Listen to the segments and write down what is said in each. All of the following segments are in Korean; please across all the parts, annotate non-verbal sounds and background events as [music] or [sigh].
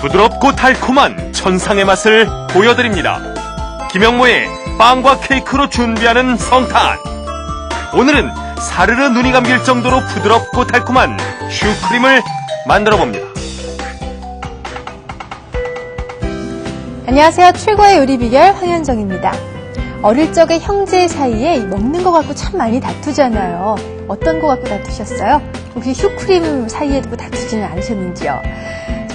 부드럽고 달콤한 천상의 맛을 보여드립니다. 김영모의 빵과 케이크로 준비하는 성탄. 오늘은 사르르 눈이 감길 정도로 부드럽고 달콤한 슈크림을 만들어 봅니다. 안녕하세요. 최고의 요리 비결 황현정입니다. 어릴 적에 형제 사이에 먹는 거 갖고 참 많이 다투잖아요. 어떤 거 갖고 다투셨어요? 혹시 슈크림 사이에 두고 다투지는 않으셨는지요?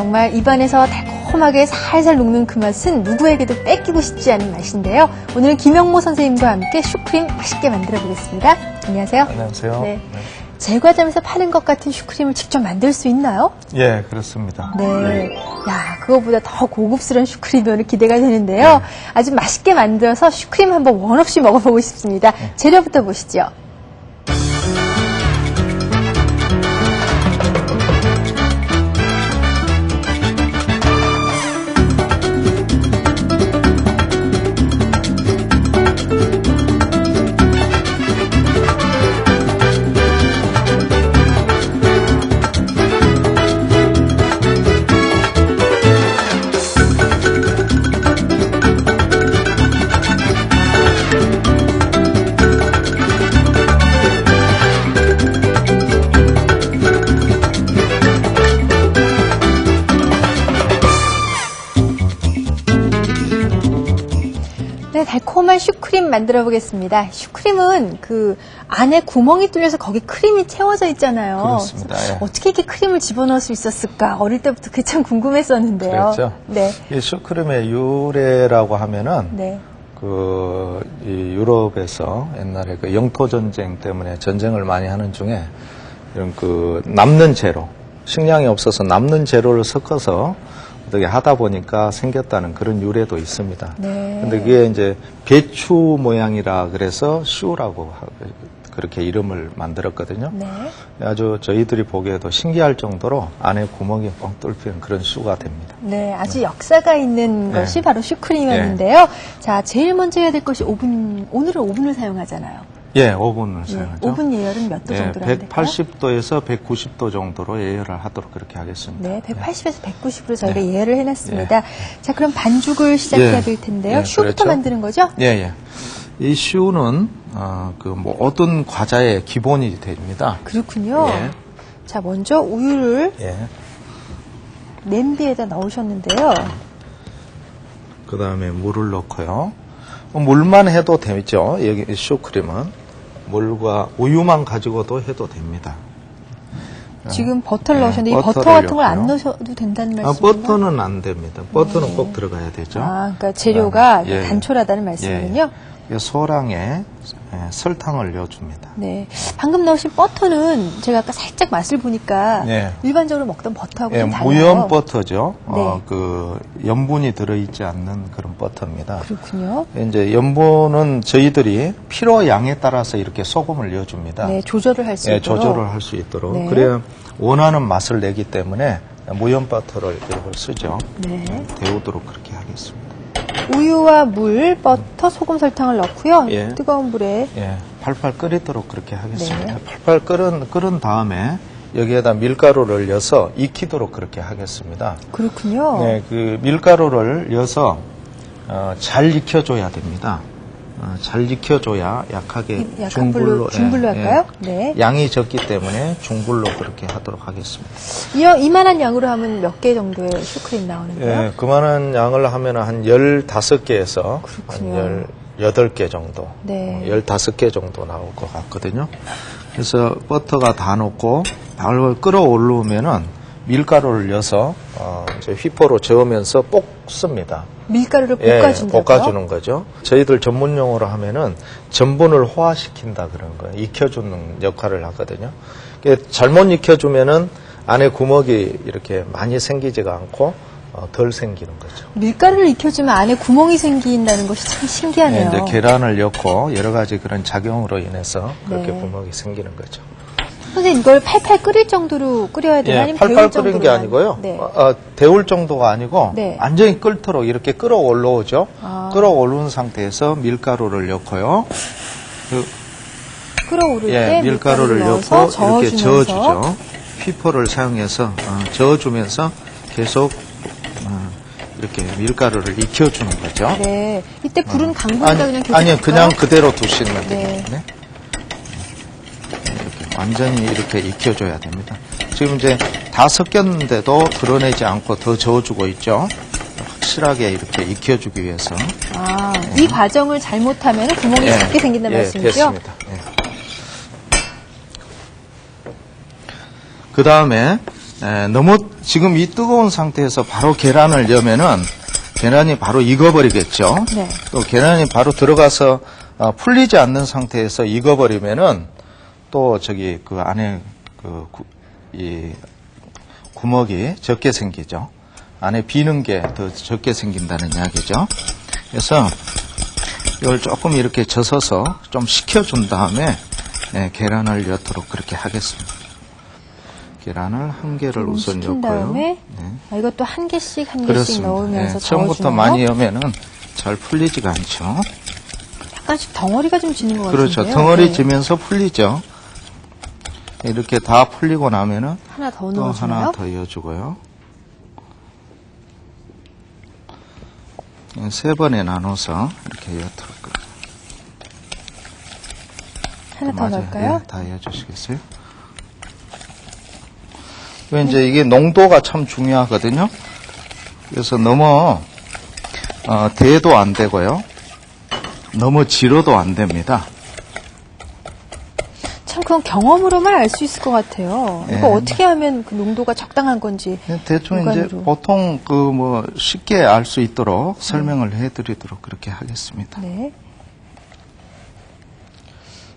정말 입안에서 달콤하게 살살 녹는 그 맛은 누구에게도 뺏기고 싶지 않은 맛인데요. 오늘은 김영모 선생님과 함께 슈크림 맛있게 만들어 보겠습니다. 안녕하세요. 안녕하세요. 네. 제과점에서 파는 것 같은 슈크림을 직접 만들 수 있나요? 예, 그렇습니다. 네. 야, 그거보다 더 고급스러운 슈크림이 오늘 기대가 되는데요. 아주 맛있게 만들어서 슈크림 한번 원 없이 먹어보고 싶습니다. 재료부터 보시죠. 만들어 보겠습니다. 슈크림은 그 안에 구멍이 뚫려서 거기 크림이 채워져 있잖아요. 그렇습니다. 예. 어떻게 이렇게 크림을 집어넣을 수 있었을까? 어릴 때부터 그게 참 궁금했었는데요. 그렇죠. 네. 이 슈크림의 유래라고 하면은 네. 그이 유럽에서 옛날에 그 영토 전쟁 때문에 전쟁을 많이 하는 중에 이런 그 남는 재료, 식량이 없어서 남는 재료를 섞어서 어떻게 하다 보니까 생겼다는 그런 유래도 있습니다. 네. 근데 그게 이제 배추 모양이라 그래서 하- 그렇게 이름을 만들었거든요. 네. 아주 저희들이 보기에도 신기할 정도로 안에 구멍이 뻥 뚫히는 그런 슈가 됩니다. 네, 아주 역사가 있는 네. 것이 바로 슈크림이었는데요. 자, 제일 먼저 해야 될 것이 오븐, 오늘은 오븐을 사용하잖아요. 예, 오븐을 예, 사용하죠. 오븐 예열은 몇 도 예, 정도로 하면 될까요? 180도에서 190도 정도로 예열을 하도록 그렇게 하겠습니다. 네, 180에서 190으로 저희가 네. 예열을 해놨습니다. 자, 그럼 반죽을 시작해야 예. 될 텐데요. 예, 슈부터 그렇죠. 만드는 거죠? 예, 예. 이 슈는 어, 그 모든 과자의 기본이 됩니다. 그렇군요. 예. 자, 먼저 우유를 예. 냄비에다 넣으셨는데요. 그 다음에 물을 넣고요. 뭐 물만 해도 되죠. 여기 슈크림은 물과 우유만 가지고도 해도 됩니다. 지금 버터를 예, 넣으셨는데 이 버터 버터를 같은 걸 안 넣고요. 넣으셔도 된다는 아, 말씀이신가요? 버터는 안 됩니다. 버터는 꼭 들어가야 되죠. 아, 그러니까 재료가 예. 단촐하다는 말씀이군요. 예. 이 소량의 예, 설탕을 넣어줍니다. 네. 방금 넣으신 버터는 제가 아까 살짝 맛을 보니까 예. 일반적으로 먹던 버터하고 예, 좀 달라요. 무염 버터죠. 어, 네. 그 염분이 들어있지 않는 그런 버터입니다. 그렇군요. 이제 염분은 저희들이 필요 양에 따라서 이렇게 소금을 넣어줍니다. 네, 조절을 할수 예, 있도록. 조절을 할 수 있도록 네. 그래야 원하는 맛을 내기 때문에 무염 버터를 이걸 쓰죠. 네. 데우도록 그렇게 하겠습니다. 우유와 물, 버터, 소금, 설탕을 넣고요. 예. 뜨거운 물에 예, 팔팔 끓이도록 그렇게 하겠습니다. 네. 팔팔 끓은, 끓은 다음에 여기에다 밀가루를 넣어서 익히도록 그렇게 하겠습니다. 그렇군요. 네, 그 밀가루를 넣어서 어, 잘 익혀줘야 됩니다. 어, 잘 익혀줘야 약하게 이- 약한 중불로 불로, 중불로 예, 할까요? 예. 네. 양이 적기 때문에 중불로 그렇게 하도록 하겠습니다. 이, 이만한 양으로 하면 몇 개 정도의 슈크림 나오는데요? 예, 그만한 양을 하면 한 15개에서 그렇군요. 한 18개 정도, 네. 어, 15개 정도 나올 것 같거든요. 그래서 버터가 다 녹고 발을 끓어오르면은 밀가루를 넣어서 어, 휘포로 저으면서 볶습니다. 밀가루를 예, 볶아준다고요? 볶아주는 거죠. 저희들 전문 용어로 하면은 전분을 호화시킨다 그런 거예요. 익혀주는 역할을 하거든요. 잘못 익혀주면은 안에 구멍이 이렇게 많이 생기지가 않고 어, 덜 생기는 거죠. 밀가루를 익혀주면 안에 구멍이 생긴다는 것이 참 예, 신기하네요. 이제 계란을 넣고 여러 가지 그런 작용으로 인해서 그렇게 네. 구멍이 생기는 거죠. 선생님 이걸 팔팔 끓일 정도로 끓여야 되나요? 예, 아니면 팔팔 데울 끓인 게 정도로만? 아니고요. 네. 어, 어, 데울 정도가 아니고 네. 완전히 끓도록 이렇게 끓어 올라오죠. 아. 끓어 오른 상태에서 밀가루를 넣고요. 그 끓어오를 예, 때 밀가루를 넣어서 넣고 이렇게 저어주면서 저어주죠. 휘포를 사용해서 어, 저어주면서 계속 이렇게 밀가루를 익혀주는 거죠. 네. 이때 불은 강불에다 그냥 아니, 아니요? 그냥 그대로 두시면 네. 이렇게 완전히 이렇게 익혀줘야 됩니다. 지금 이제 다 섞였는데도 드러내지 않고 더 저어주고 있죠. 확실하게 이렇게 익혀주기 위해서. 아, 이 과정을 잘못하면 구멍이 예, 작게 생긴다는 예, 말씀이죠? 됐습니다. 그 다음에 너무 지금 이 뜨거운 상태에서 바로 계란을 넣으면은 계란이 바로 익어버리겠죠. 네. 또 계란이 바로 들어가서 어, 풀리지 않는 상태에서 익어버리면은 또 저기 그 안에 그이 구멍이 적게 생기죠. 안에 비는 게 더 적게 생긴다는 이야기죠. 그래서 이걸 조금 이렇게 젖어서 좀 식혀준 다음에 예, 계란을 넣도록 그렇게 하겠습니다. 계란을 한 개를 우선 넣고요. 다음에 네. 아, 이것도 한 개씩 한 개씩 그렇습니다. 넣으면서 예, 처음부터? 많이 넣으면은 잘 풀리지가 않죠. 약간씩 덩어리가 좀 지는 것 그렇죠. 같은데요. 덩어리 네. 지면서 풀리죠. 이렇게 다 풀리고 나면은 하나 더 또 넣어주나요? 하나 더 이어주고요. 예, 세 번에 나눠서 이렇게 이어도록 하나 더 맞아요. 넣을까요? 예, 다 이어주시겠어요? 왜 이제 이게 농도가 참 중요하거든요. 그래서 너무 어, 대도 안 되고요. 너무 지로도 안 됩니다. 참 그건 경험으로만 알 수 있을 것 같아요. 예. 이거 어떻게 하면 그 농도가 적당한 건지. 대충 이제 육안으로. 보통 그 뭐 쉽게 알 수 있도록 설명을 해드리도록 그렇게 하겠습니다. 네.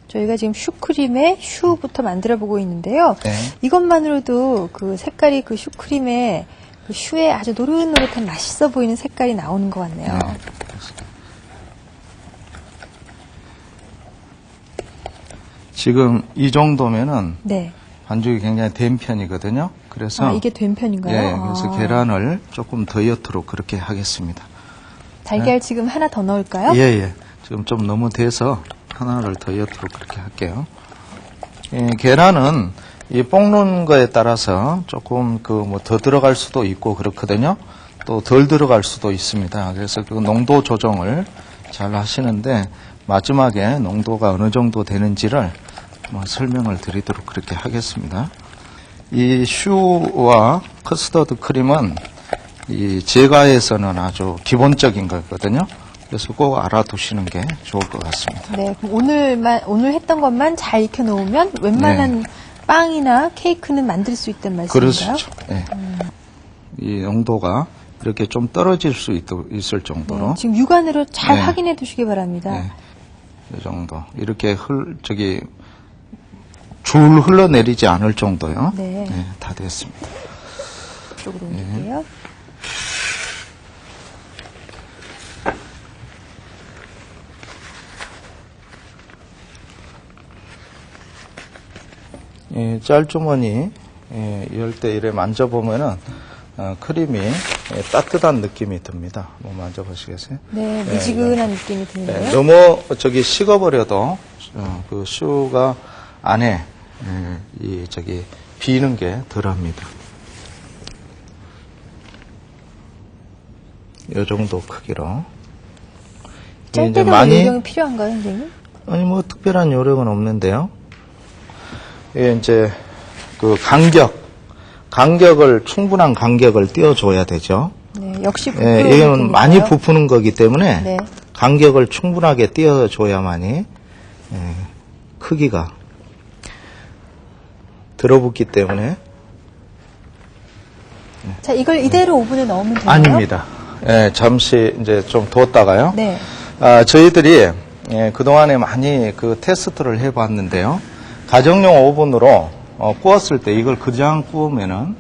저희가 지금 슈크림에 슈부터 만들어 보고 있는데요. 네. 이것만으로도 그 색깔이 그 슈크림에 그 슈에 아주 노릇노릇한 맛있어 보이는 색깔이 나오는 것 같네요. 네. 지금 이 정도면은 네. 반죽이 굉장히 된 편이거든요. 그래서 아, 이게 된 편인가요? 예, 그래서 아. 계란을 조금 더 옅도록 그렇게 하겠습니다. 달걀 지금 하나 더 넣을까요? 네. 예, 예. 지금 좀 너무 돼서 하나를 더 옅도록 그렇게 할게요. 예, 계란은 이 볶는 거에 따라서 조금 그 뭐 더 들어갈 수도 있고 그렇거든요. 또 덜 들어갈 수도 있습니다. 그래서 그 농도 조정을 잘 하시는데 마지막에 농도가 어느 정도 되는지를 뭐 설명을 드리도록 그렇게 하겠습니다. 이 슈와 커스터드 크림은 이 제과에서는 아주 기본적인 거거든요. 그래서 꼭 알아두시는 게 좋을 것 같습니다. 네, 그럼 오늘만 오늘 했던 것만 잘 익혀 놓으면 웬만한 빵이나 케이크는 만들 수 있단 말씀인가요? 그렇죠. 네. 이 농도가 이렇게 좀 떨어질 수 있, 을 정도로 네, 지금 육안으로 잘 네. 확인해 두시기 바랍니다. 네. 이 정도 이렇게 흘 저기 줄 흘러내리지 않을 정도요. 네. 다 됐습니다. 이쪽으로 옮길게요. 이 짤주머니 예, 이럴 때 이래 만져보면은 어, 크림이 예, 따뜻한 느낌이 듭니다. 뭐 만져보시겠어요? 네, 네, 미지근한 느낌이 드는데요. 네, 너무 저기 식어버려도 어, 그 슈가 안에 예, 이 저기 비는 게 덜합니다. 이 정도 크기로. 이게 짤 때도 요령이 필요한가요, 선생님? 아니 뭐 특별한 요령은 없는데요. 이게 이제 그 간격, 간격을 충분한 간격을 띄워줘야 되죠. 네, 역시 예, 이건? 많이 부푸는 거기 때문에 네. 간격을 충분하게 띄워줘야만이 예, 크기가 들어붙기 때문에 자, 이걸 이대로 오븐에 넣으면 되나요? 아닙니다. 예, 잠시 이제 좀 뒀다가요. 네. 아, 저희들이 예, 그동안에 많이 그 테스트를 해봤는데요. 가정용 오븐으로 어, 구웠을 때 이걸 그냥 구우면은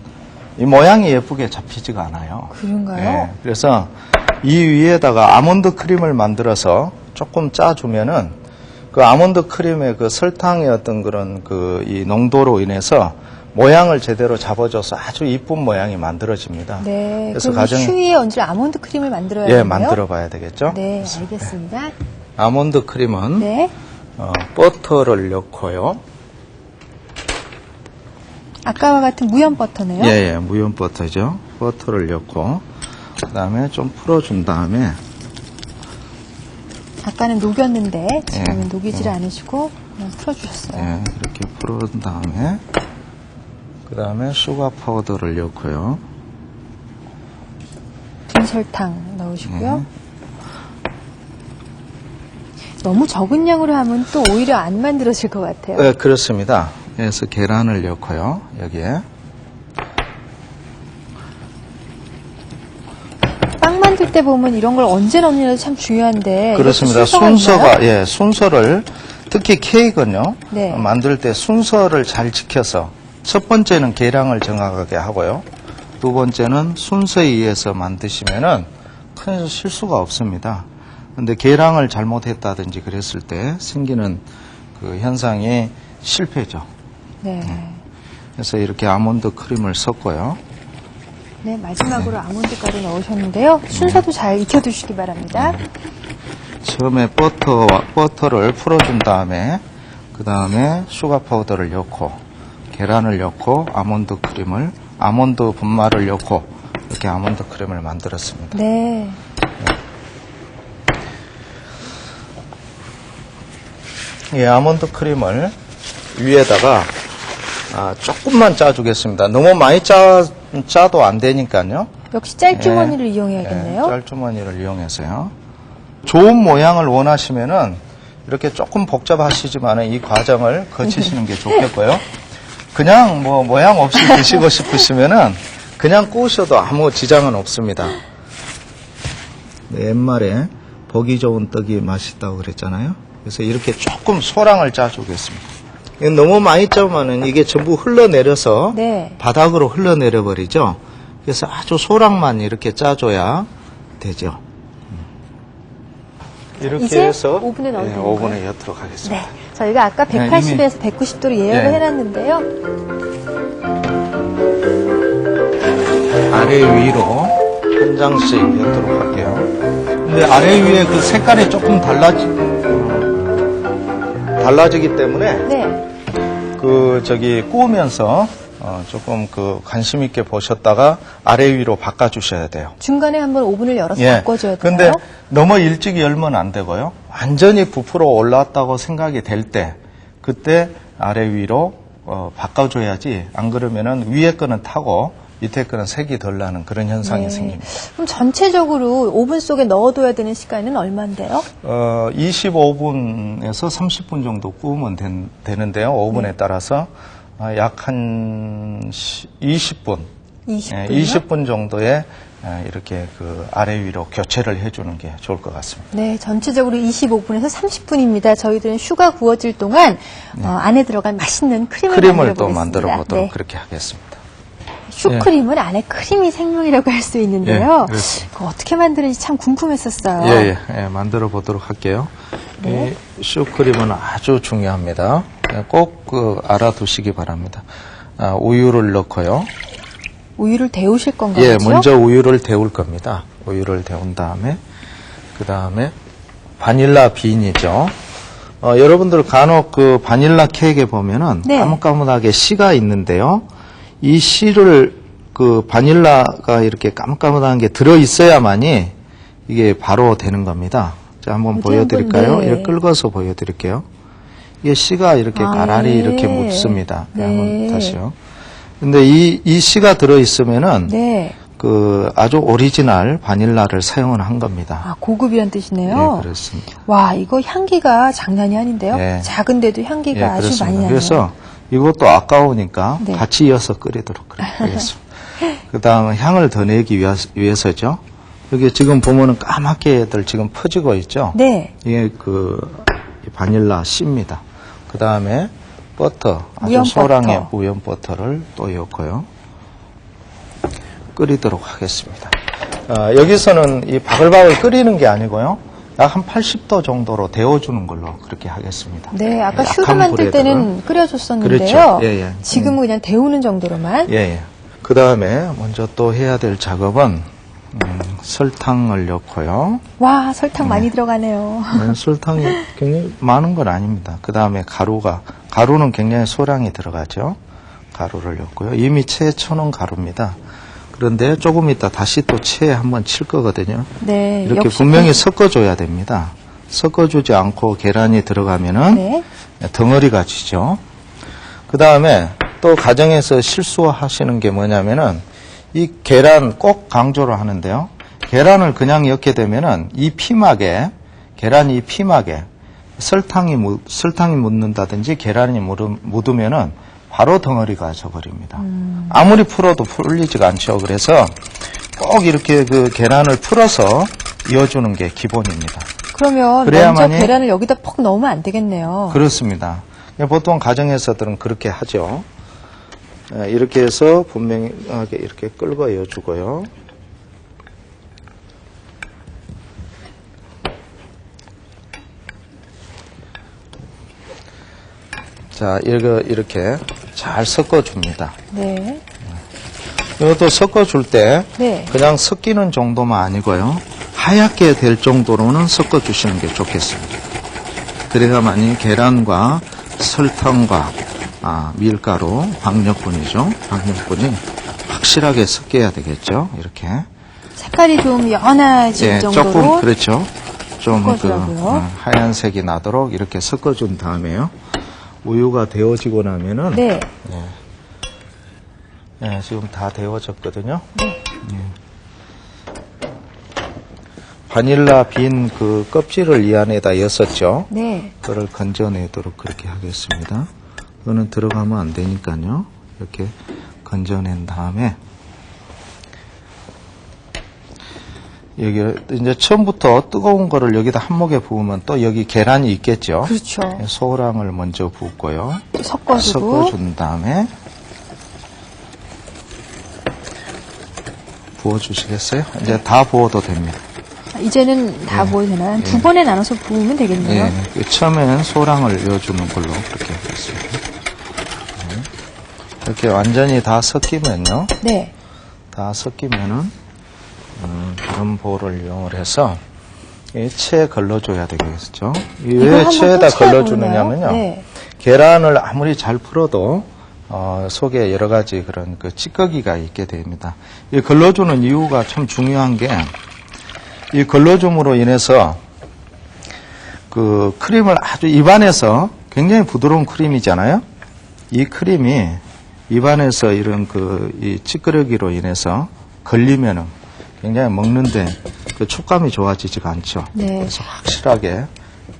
이 모양이 예쁘게 잡히지가 않아요. 그런가요? 예, 그래서 이 위에다가 아몬드 크림을 만들어서 조금 짜주면은 그 아몬드 크림의 그 설탕의 어떤 그런 그 이 농도로 인해서 모양을 제대로 잡아줘서 아주 이쁜 모양이 만들어집니다. 네. 그래서 그럼 가정 슈 위에 얹을 아몬드 크림을 만들어야 예 되나요? 만들어 봐야 되겠죠. 네, 알겠습니다. 아몬드 크림은 네. 어, 버터를 넣고요. 아까와 같은 무염 버터네요. 예, 예, 무염 버터죠. 버터를 넣고 그 다음에 좀 풀어준 다음에 아까는 녹였는데 지금은 예. 녹이질 않으시고 그냥 풀어주셨어요. 예, 이렇게 풀어준 다음에 그 다음에 슈가 파우더를 넣고요. 빈설탕 넣으시고요. 네. 너무 적은 양으로 하면 또 오히려 안 만들어질 것 같아요. 네, 그렇습니다. 그래서 계란을 넣고요. 여기에 빵 만들 때 보면 이런 걸 언제 넣느냐도 참 중요한데 그렇습니다. 순서가 순서가 있나요? 예 순서를 특히 케이크는요 네. 만들 때 순서를 잘 지켜서 첫 번째는 계량을 정확하게 하고요. 두 번째는 순서에 의해서 만드시면은 큰 실수가 없습니다. 근데 계량을 잘못했다든지 그랬을 때 생기는 그 현상이 실패죠. 네. 그래서 이렇게 아몬드 크림을 섞고요. 네, 마지막으로 아몬드 가루 넣으셨는데요. 순서도 잘 익혀두시기 바랍니다. 처음에 버터 버터를 풀어준 다음에 그 다음에 슈가 파우더를 넣고 계란을 넣고 아몬드 크림을 아몬드 분말을 넣고 이렇게 아몬드 크림을 만들었습니다. 네. 이 아몬드 크림을 위에다가 아, 조금만 짜주겠습니다. 너무 많이 짜 짜도 안 되니까요. 역시 짤주머니를 예, 이용해야겠네요. 예, 짤주머니를 이용해서요. 좋은 모양을 원하시면은 이렇게 조금 복잡하시지만은 이 과정을 거치시는 게 좋겠고요. [laughs] 그냥 뭐 모양 없이 드시고 싶으시면은 그냥 구우셔도 아무 지장은 없습니다. 네, 옛말에 보기 좋은 떡이 맛있다고 그랬잖아요. 그래서 이렇게 조금 소량을 짜주겠습니다. 이거 너무 많이 짜면은 이게 전부 흘러내려서 네. 바닥으로 흘러내려 버리죠. 그래서 아주 소량만 이렇게 짜줘야 되죠. 이렇게 이제 해서 오븐에 넣어도 예, 되는 오븐에? 넣도록 하겠습니다. 네. 저희가 아까 네, 180에서 190도로 예약을 예. 해놨는데요. 아래 위로 한 장씩 넣도록 할게요. 근데 아래 위에 그 색깔이 조금 달라지 어, 달라지기 때문에 네. 그 저기 구우면서 어, 조금 그 관심 있게 보셨다가 아래 위로 바꿔주셔야 돼요. 중간에 한번 오븐을 열어서 예. 바꿔줘야 돼요. 근데 너무 일찍 열면 안 되고요. 완전히 부풀어 올라왔다고 생각이 될 때, 그때 아래 위로 어, 바꿔줘야지. 안 그러면은 위에 거는 타고 밑에 거는 색이 덜 나는 그런 현상이 네. 생깁니다. 그럼 전체적으로 오븐 속에 넣어둬야 되는 시간은 얼마인데요? 어, 25분에서 30분 정도 구우면 된- 되는데요. 오븐에 네. 따라서 아, 약한 20분. 20분. 예, 20분 정도에 예, 이렇게 그 아래 위로 교체를 해주는 게 좋을 것 같습니다. 네, 전체적으로 25분에서 30분입니다. 저희들은 슈가 구워질 동안 어, 안에 들어간 맛있는 크림을, 네. 크림을 또 만들어 만들어 보겠습니다. 보도록 네. 그렇게 하겠습니다. 슈크림은 안에 크림이 생명이라고 할 수 있는데요. 예. 그거 어떻게 만드는지 참 궁금했었어요. 예, 예, 예, 만들어 보도록 할게요. 네. 이 슈크림은 아주 중요합니다. 꼭 그 알아두시기 바랍니다. 아, 우유를 넣고요. 우유를 데우실 건가요? 예, 먼저 우유를 데울 겁니다. 우유를 데운 다음에 그 다음에 바닐라 빈이죠. 어, 여러분들 간혹 그 바닐라 케이크에 보면은 네. 까뭇까뭇하게 씨가 있는데요. 이 씨를 그 바닐라가 이렇게 까뭇까뭇한 게 들어 있어야만이 이게 바로 되는 겁니다. 자, 한번 보여드릴까요? 네. 이렇게 긁어서 보여드릴게요. 이게 씨가 이렇게 아, 가라리 예. 이렇게 묻습니다. 네, 네. 한번 다시요. 근데 이, 이 씨가 들어있으면은 네. 그 아주 오리지널 바닐라를 사용을 한 겁니다. 아, 고급이란 뜻이네요. 예, 그렇습니다. 와, 이거 향기가 장난이 아닌데요. 예. 작은데도 향기가 예, 아주 많이 나네요. 그래서 이것도 아까우니까 네. 같이 이어서 끓이도록 하겠습니다. 그 다음 향을 더 내기 위해서죠. 여기 지금 보면은 까맣게들 지금 퍼지고 있죠. 네. 이게 그 바닐라 씨입니다. 그 다음에 버터, 아주 소량의 버터. 무염 버터를 또 넣고요. 끓이도록 하겠습니다. 아, 여기서는 이 바글바글 끓이는 게 아니고요. 약 한 80도 정도로 데워주는 걸로 그렇게 하겠습니다. 네, 아까 약한 슈도 만들 불에다가. 때는 끓여줬었는데요. 그렇죠. 예, 예. 지금은 그냥 데우는 정도로만. 예, 예. 그 다음에 먼저 또 해야 될 작업은 음, 설탕을 넣고요. 와, 설탕 많이 들어가네요. 네, [laughs] 설탕이 굉장히 많은 건 아닙니다. 그 다음에 가루가, 가루는 굉장히 소량이 들어가죠. 가루를 넣고요. 이미 채 쳐놓은 가루입니다. 그런데 조금 이따 다시 또 체에 한번 칠 거거든요. 네. 이렇게 역시 분명히 섞어줘야 됩니다. 섞어주지 않고 계란이 들어가면은 네. 덩어리가 지죠. 그 다음에 또 가정에서 실수하시는 게 뭐냐면은 이 계란 꼭 강조를 하는데요. 계란을 그냥 넣게 되면은 이 피막에 계란이 이 피막에 설탕이 묻, 설탕이 묻는다든지 계란이 묻으- 묻으면은 바로 덩어리가 져버립니다. 아무리 풀어도 풀리지가 않죠. 그래서 꼭 이렇게 그 계란을 풀어서 이어주는 게 기본입니다. 그러면 먼저 계란을 여기다 퍽 넣으면 안 되겠네요. 그렇습니다. 보통 가정에서들은 그렇게 하죠. 예, 이렇게 해서 분명하게 이렇게 끌고 이어주고요. 자, 이거 이렇게 잘 섞어줍니다. 네. 이것도 섞어줄 때 네. 그냥 섞이는 정도만 아니고요. 하얗게 될 정도로는 섞어주시는 게 좋겠습니다. 그래야만이 계란과 설탕과 아, 밀가루, 박력분이죠. 박력분이 확실하게 섞여야 되겠죠. 이렇게. 색깔이 좀 연해질 예, 정도로 조금 그렇죠. 좀그 섞어주라고요? 하얀색이 나도록 이렇게 섞어준 다음에요. 우유가 데워지고 나면은 네. 예, 지금 다 데워졌거든요. 네. 예. 바닐라 빈 그 껍질을 이 안에다 였었죠. 네. 그걸 건져내도록 그렇게 하겠습니다. 그거는 들어가면 안 되니까요. 이렇게 건져낸 다음에 여기 이제 처음부터 뜨거운 거를 여기다 한목에 부으면 또 여기 계란이 있겠죠. 그렇죠. 소량을 먼저 붓고요. 섞어주고 섞어준 다음에 부어주시겠어요? 이제 다 부어도 됩니다. 이제는 다 부어도 되나요? 두 번에 나눠서 부으면 되겠네요. 예, 그 처음에는 소량을 넣어주는 걸로 그렇게 하겠습니다. 네. 이렇게 완전히 다 섞이면요. 네. 다 섞이면은 음, 다른 볼을 이용을 해서 이 체에 걸러줘야 되겠죠. 왜 체에다 걸러주느냐면요. 네. 계란을 아무리 잘 풀어도 어, 속에 여러 가지 그런 그 찌꺼기가 있게 됩니다. 이 걸러주는 이유가 참 중요한 게 이 걸러줌으로 인해서 그 크림을 아주 입안에서 굉장히 부드러운 크림이잖아요. 이 크림이 입안에서 이런 그 이 찌끄러기로 인해서 걸리면은 굉장히 먹는데 그 촉감이 좋아지지가 않죠. 네. 그래서 확실하게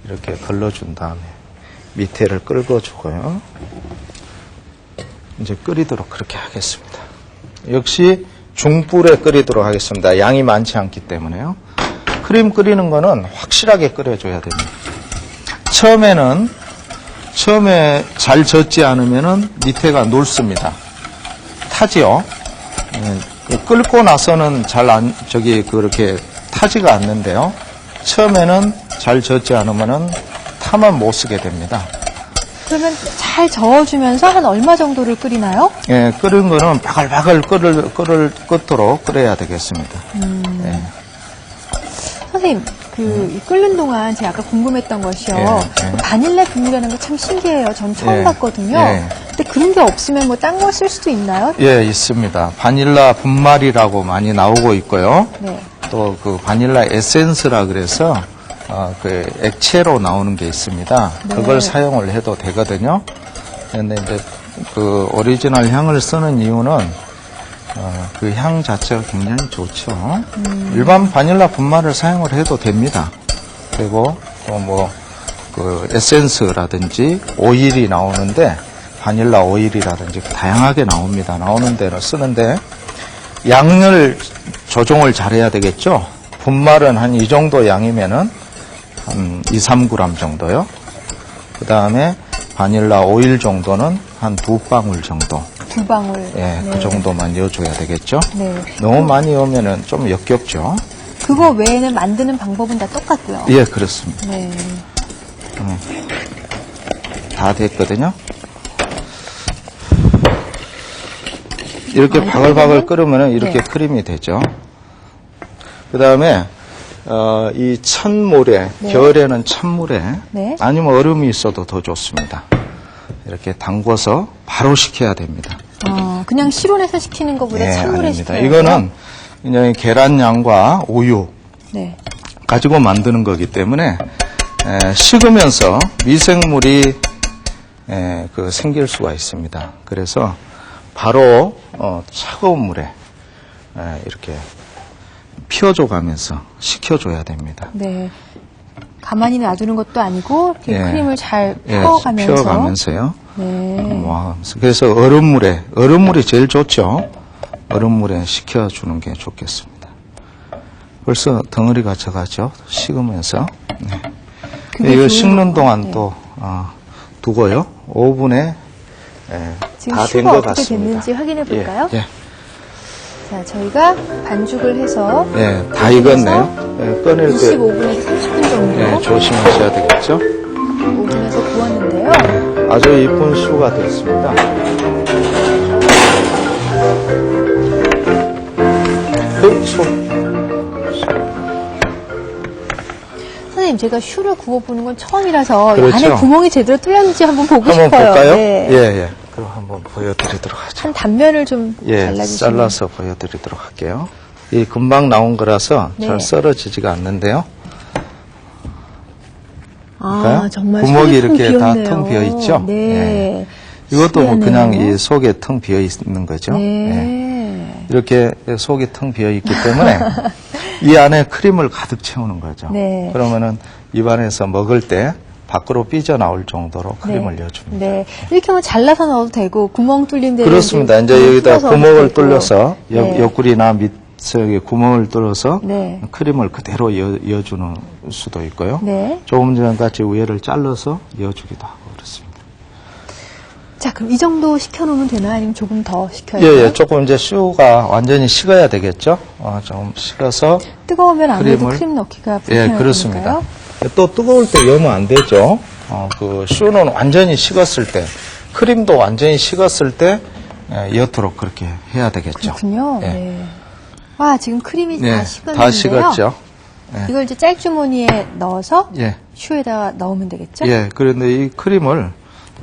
이렇게 걸러준 다음에 밑에를 끌어주고요. 이제 끓이도록 그렇게 하겠습니다. 역시 중불에 끓이도록 하겠습니다. 양이 많지 않기 때문에요. 크림 끓이는 거는 확실하게 끓여줘야 됩니다. 처음에는 처음에 잘 젓지 않으면은 밑에가 녹습니다. 타지요. 끓고 나서는 잘 안, 저기, 그렇게 타지가 않는데요. 처음에는 잘 젓지 않으면은 타만 못 쓰게 됩니다. 그러면 잘 저어주면서 한 얼마 정도를 끓이나요? 예, 끓은 거는 바글바글 끓을, 끓을, 끓도록 끓여야 되겠습니다. 예, 선생님, 그, 이 끓는 동안 제가 아까 궁금했던 것이요. 예, 예. 그 바닐라 분유라는 거 참 신기해요. 전 처음 예, 봤거든요. 예. 근데 그런 게 없으면 뭐 딴 거 쓸 수도 있나요? 예, 있습니다. 바닐라 분말이라고 많이 나오고 있고요. 네. 또 그 바닐라 에센스라 그래서 어, 그 액체로 나오는 게 있습니다. 네. 그걸 사용을 해도 되거든요. 그런데 이제 그 오리지널 향을 쓰는 이유는 어, 그 향 자체가 굉장히 좋죠. 음. 일반 바닐라 분말을 사용을 해도 됩니다. 그리고 또 뭐 그 에센스라든지 오일이 나오는데 바닐라 오일이라든지 다양하게 나옵니다. 나오는 데는 쓰는데 양을 조정을 잘해야 되겠죠. 분말은 한 이 정도 양이면은 한 2, 3g 정도요. 그 다음에 바닐라 오일 정도는 한 두 방울 정도. 두 방울. 예, 네. 그 정도만 넣어줘야 되겠죠. 네. 너무 많이 넣으면은 좀 역겹죠. 그거 외에는 만드는 방법은 다 똑같고요. 예, 그렇습니다. 네. 다 됐거든요. 이렇게 아, 바글바글 끓으면 이렇게 네. 크림이 되죠. 그 다음에, 어, 이 찬물에, 네. 겨울에는 찬물에, 네. 아니면 얼음이 있어도 더 좋습니다. 이렇게 담궈서 바로 식혀야 됩니다. 어, 그냥 실온에서 식히는 것보다 예, 찬물에 아닙니다. 식혀요. 이거는 그냥 계란양과 우유 네. 가지고 만드는 거기 때문에 에, 식으면서 미생물이 에, 그 생길 수가 있습니다. 그래서 바로 어, 차가운 물에 에, 이렇게 피워줘 가면서 식혀줘야 됩니다. 네. 가만히 놔두는 것도 아니고 이렇게 예. 크림을 잘 예, 펴가면서. 피워가면서요. 네. 와, 그래서 얼음물에 얼음물이 제일 좋죠. 얼음물에 식혀주는 게 좋겠습니다. 벌써 덩어리가 져가죠. 식으면서. 네. 그게 이거 좋은 식는 것 동안 같아요. 또 어, 두고요. 오븐에 지금 다된 슈가 것 어떻게 같습니다. 됐는지 확인해 볼까요? 예, 자, 저희가 반죽을 해서 예, 예, 다 익었네요. 예, 꺼낼 때 25분에서 30분 정도 예, 조심하셔야 되겠죠. 아주 이쁜 슈가 됐습니다. 그 소, 선생님, 제가 슈를 구워보는 건 처음이라서 그렇죠. 안에 구멍이 제대로 뚫렸는지 한번 보고 한번 싶어요. 볼까요? 네. 예, 예. 그럼 한번 보여드리도록 하죠. 한 단면을 좀 예, 잘라주시면. 잘라서 보여드리도록 할게요. 이 금방 나온 거라서 네. 잘 썰어지지가 않는데요. 아? 정말 구멍이 이렇게 다. 텅 비어 있죠? 네. 예. 이것도 뭐. 그냥 이 속에 텅 비어 있는 거죠. 예. 네. 이렇게 속이 텅 비어 있기 때문에 [laughs] 이 안에 크림을 가득 채우는 거죠. 네. 그러면은 입안에서 먹을 때 밖으로 삐져 나올 정도로 크림을 네. 넣어줍니다. 네. 이렇게 하면 잘라서 넣어도 되고, 구멍 뚫린 데는 그렇습니다. 이제 여기다 구멍을. 뚫려서 옆, 네. 옆구리나 밑 에 구멍을 뚫어서 네. 크림을 그대로 이어, 이어주는 수도 있고요. 네. 조금 전같이 위에를 잘라서 이어주기도 하고 그렇습니다. 자, 그럼 이 정도 식혀놓으면 되나요? 아니면 조금 더 식혀야 예, 돼요? 예, 조금 이제 슈가 완전히 식어야 되겠죠. 어, 좀 식어서 뜨거우면 아무래도 크림을- 크림 넣기가 예, 불편할 그렇습니다. 테니까요. 또 뜨거울 때 넣으면 안 되죠. 어, 그 슈는 완전히 식었을 때, 크림도 완전히 식었을 때 예, 옅도록 그렇게 해야 되겠죠. 그렇군요. 예. 네. 와, 지금 크림이 예, 다 식었는데요. 다 식었죠. 예. 이걸 이제 짤주머니에 넣어서 예. 슈에다가 넣으면 되겠죠? 예, 그런데 이 크림을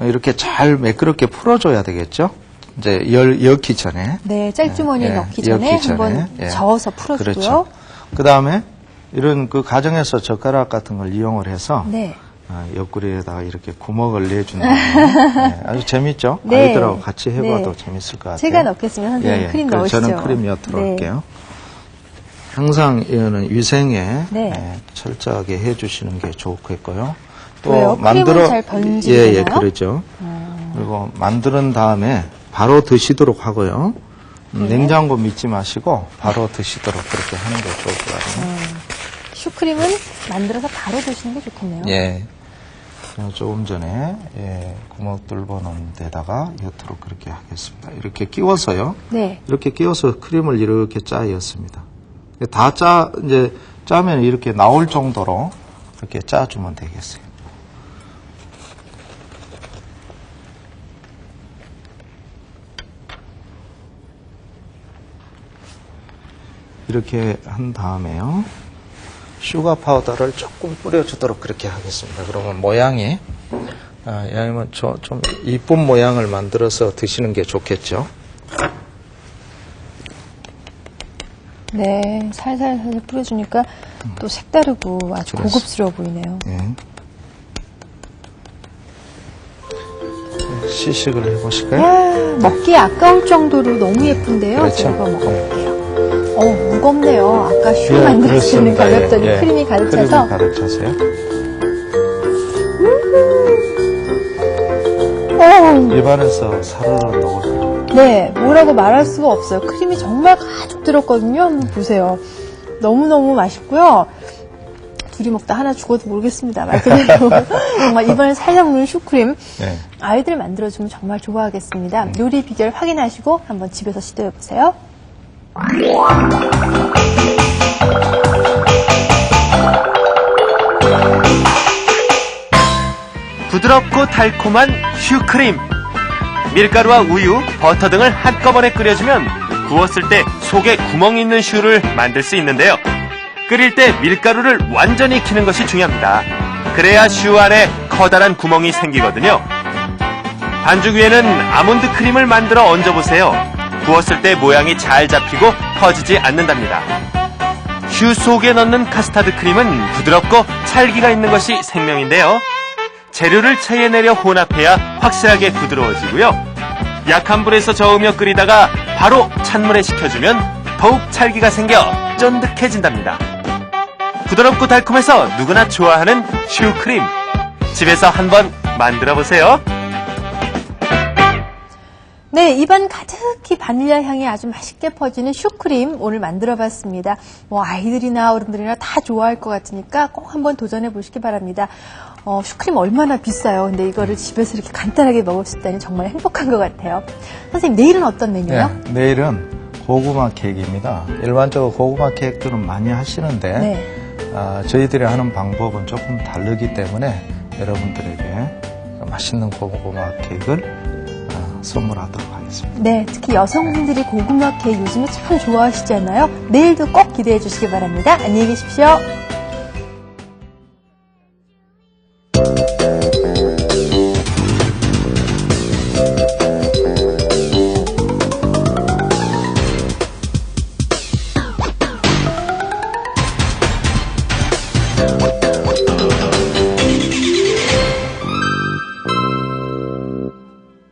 이렇게 잘 매끄럽게 풀어줘야 되겠죠. 이제 열, 엮기 전에. 네, 짤주머니에 예, 넣기 전에 엮기 전에. 한번 예. 저어서 풀어주고요. 그렇죠. 그 다음에 이런 그 가정에서 젓가락 같은 걸 이용을 해서 네. 아, 옆구리에다가 이렇게 구멍을 내준다면 네, 아주 재밌죠? 네. 아이들하고 같이 해봐도 네. 재밌을 것 같아요. 제가 넣겠습니다. 선생님 크림 그럼 넣으시죠. 저는 크림 엿으로 네. 할게요. 항상 이거는 위생에 네. 예, 철저하게 해주시는 게 좋겠고요. 또 왜요? 크림은 잘 번지게 예, 예? 아. 그러죠. 그리고 만드는 다음에 바로 드시도록 하고요. 음, 네. 냉장고 믿지 마시고 바로 드시도록 그렇게 하는 게 좋을 것 같아요. 슈크림은 만들어서 바로 드시는 게 좋겠네요. 예. 어, 조금 전에 예, 구멍 뚫어 놓은 데다가 곁으로 그렇게 하겠습니다. 이렇게 끼워서요. 네. 이렇게 끼워서 크림을 이렇게 짜였습니다. 다 짜, 이제 짜면 이렇게 나올 정도로 이렇게 짜주면 되겠어요. 이렇게 한 다음에요. 슈가 파우더를 조금 뿌려주도록 그렇게 하겠습니다. 그러면 모양이, 아, 야면 좀 이쁜 모양을 만들어서 드시는 게 좋겠죠. 네, 살살 살살 뿌려주니까 또 색다르고 아주 그렇습니다. 고급스러워 보이네요. 예. 시식을 해보실까요? 아, 먹기 아까울 정도로 너무 예쁜데요. 그렇죠. 제가 먹어볼게요. 어 무겁네요. 아까 슈 예, 때는 그렇습니다. 가볍더니 예, 예. 크림이 가득 차서. 가득 차서요. 어, 입안에서 사르르 녹을 네, 뭐라고 말할 수가 없어요. 크림이 정말 가득 들었거든요. 한번 보세요. 너무너무 맛있고요. 둘이 먹다 하나 죽어도 모르겠습니다. 말 그대로. [laughs] 정말 입안에 살짝 녹는 슈크림. 네. 아이들 만들어주면 정말 좋아하겠습니다. 음. 요리 비결 확인하시고 한번 집에서 시도해보세요. 부드럽고 달콤한 슈크림. 밀가루와 우유, 버터 등을 한꺼번에 끓여주면 구웠을 때 속에 구멍이 있는 슈를 만들 수 있는데요. 끓일 때 밀가루를 완전히 익히는 것이 중요합니다. 그래야 슈 안에 커다란 구멍이 생기거든요. 반죽 위에는 아몬드 크림을 만들어 얹어보세요. 구웠을 때 모양이 잘 잡히고 퍼지지 않는답니다. 슈 속에 넣는 카스타드 크림은 부드럽고 찰기가 있는 것이 생명인데요. 재료를 체에 내려 혼합해야 확실하게 부드러워지고요. 약한 불에서 저으며 끓이다가 바로 찬물에 식혀주면 더욱 찰기가 생겨 쫀득해진답니다. 부드럽고 달콤해서 누구나 좋아하는 슈크림. 집에서 한번 만들어 보세요. 네, 입안 가득히 바닐라 향이 아주 맛있게 퍼지는 슈크림 오늘 만들어 봤습니다. 뭐 아이들이나 어른들이나 다 좋아할 것 같으니까 꼭 한번 도전해 보시기 바랍니다. 어, 슈크림 얼마나 비싸요. 근데 이거를 집에서 이렇게 간단하게 먹을 수 있다니 정말 행복한 것 같아요. 선생님, 내일은 어떤 메뉴요? 네, 내일은 고구마 케이크입니다. 일반적으로 고구마 케이크들은 많이 하시는데 네. 아, 저희들이 하는 방법은 조금 다르기 때문에 여러분들에게 맛있는 고구마 케이크를 아, 선물하도록 하겠습니다. 네, 특히 여성분들이 고구마 케이크 요즘에 참 좋아하시잖아요. 내일도 꼭 기대해 주시기 바랍니다. 안녕히 계십시오.